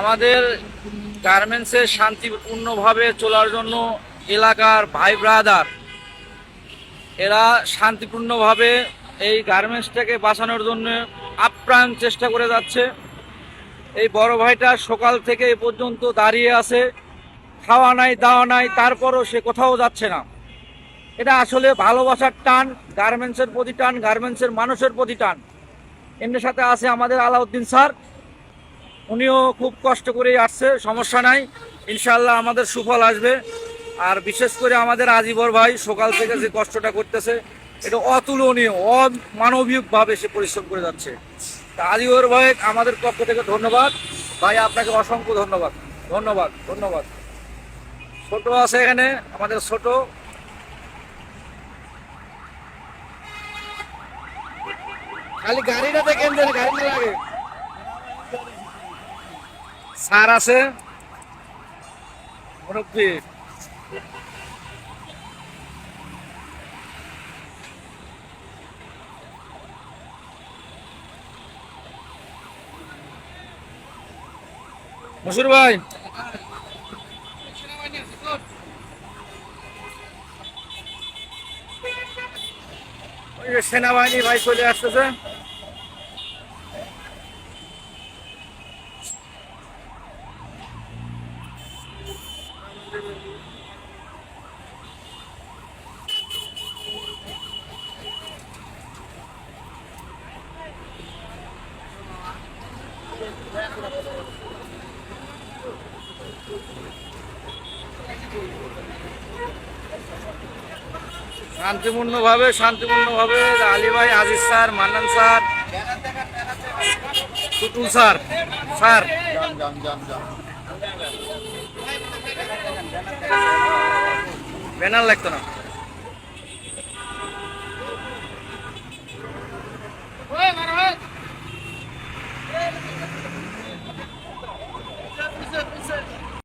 আমাদের গার্মেন্টসের শান্তিপূর্ণভাবে চলার জন্য এলাকার ভাই ব্রাদার এরা শান্তিপূর্ণভাবে এই গার্মেন্টসটাকে বাঁচানোর জন্য আপ্রাণ চেষ্টা করে যাচ্ছে। এই বড় ভাইটা সকাল থেকে এ পর্যন্ত দাঁড়িয়ে আছে, খাওয়া নাই, দাওয়া নাই, তারপরও সে কোথাও যাচ্ছে না। এটা আসলে ভালোবাসার টান গার্মেন্টসের প্রতি টান গার্মেন্টসের মানুষের প্রতি টান। এমনি সাথে আছে আমাদের আলাউদ্দিন স্যার। উনিও খুব কষ্ট করেই আসছে, সমস্যা নাই। ইনশাল্লাহ আমাদের সুফল আসবে। আর বিশেষ করে আমাদের আজিবর ভাই সকাল থেকে যে কষ্টটা করতেছে, এটা অতুলনীয়, অমানবিকভাবে সে পরিশ্রম করে যাচ্ছে। তা আজিবর ভাই, আমাদের পক্ষ থেকে ধন্যবাদ। ভাই, আপনাকে অসংখ্য ধন্যবাদ। ধন্যবাদ ধন্যবাদ। ছোট আছে এখানে, আমাদের ছোট। খালি গাড়িটা দেখেন গাড়ি লাগে। স্যার আছে? মুরব্বী। মশুর ভাই। সেনাবাহিনী ভাই চলে আসতেছে। শান্তিপূর্ণভাবে শান্তিপূর্ণভাবে আলী ভাই Aziz sir Mannan sir Tutul sir sir. Banner লাগতো না।